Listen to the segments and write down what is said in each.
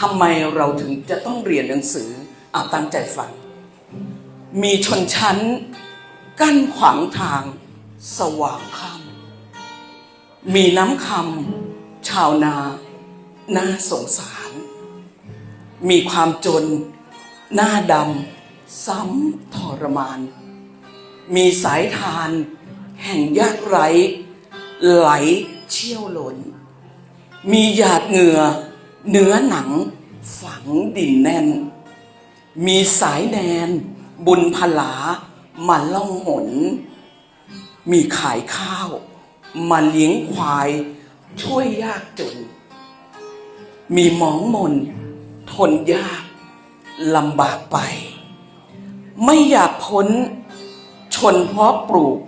ทำไมเราถึงจะต้องเรียนหนังสือเอาตั้งใจฟัง มีชนชั้น กั้นขวางทาง สว่างค่ำมีน้ำคำชาวนาน่าสงสาร มีความจน หน้าดำ ซ้ำทรมาน มีสายทาน แห่งยากไร้ ไหลเชี่ยวหล่นมีหยาดเหงื่อ เนื้อหนังฝังดินแน่น มีสายแนนบุญพลามาล่องหน มีขายข้าว มาเลี้ยงควาย ช่วยยากจน มีหมองมน ทนยากลำบากไป ไม่อยากพ้น ชนเพราะปลูก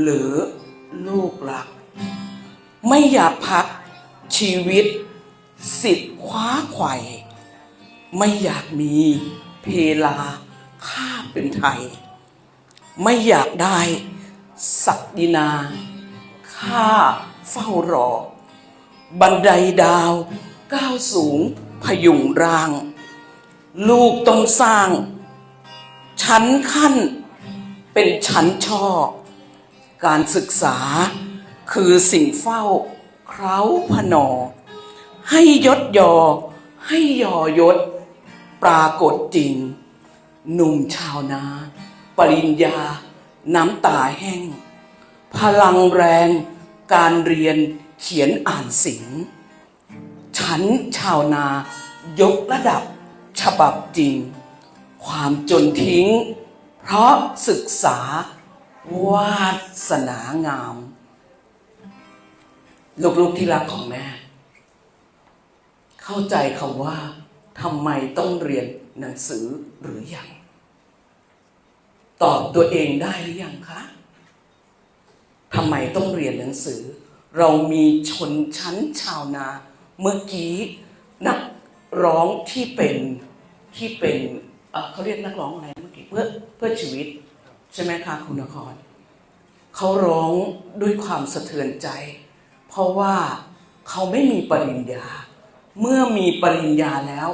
หรือลูกหลัก ไม่อยากพักชีวิต สิทธิ์คว้าไข่ไม่อยากมีเพลาข้าเป็นไทย ไม่อยากได้ศักดินา ข้าเฝ้ารอ บันไดดาวก้าวสูงพยุงร่าง ลูกต้องสร้าง ชั้นขั้นเป็นชั้นช่อ การศึกษาคือสิ่งเฝ้าเคร้าพนอ ให้ยศยอ ให้ยอยศ ปรากฏจริง หนุ่มชาวนา ปริญญา น้ำตาแห้ง พลังแรง การเรียนเขียนอ่านสิงฉันชาวนายกระดับฉบับจริง ความจนทิ้ง เพราะศึกษาวาสนางาม ลูกๆที่รักของแม่ เข้าใจคำว่าทำไมต้องเรียนหนังสือหรือยัง ตอบตัวเองได้หรือยังคะทำไมต้องเรียนหนังสือ เรามีชนชั้นชาวนา เมื่อกี้นักร้องที่เป็นที่เป็นเขาเรียกนักร้องอะไรเมื่อกี้เพื่อเพื่อชีวิต ใช่ไหมคะคุณนครเขาร้องด้วยความสะเทือนใจ เพราะว่าเขาไม่มีปริญญา เมื่อมีปริญญาแล้ว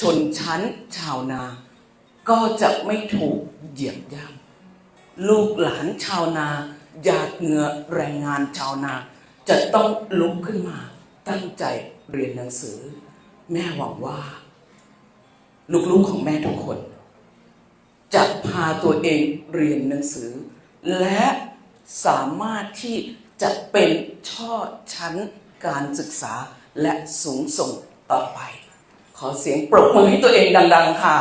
ชนชั้นชาวนา ก็จะไม่ถูกเหยียบย่ำลูกหลานชาวนาหยาดเหงื่อแรงงานชาวนา จะต้องลุกขึ้นมา ตั้งใจเรียนหนังสือ แม่หวังว่า ลูกๆของแม่ทุกคน จะพาตัวเองเรียนหนังสือ และสามารถที่จะเป็นช่อชั้นการศึกษา และสูงส่งต่อไป ขอเสียงปรบมือให้ตัวเองดัง ๆ ค่ะ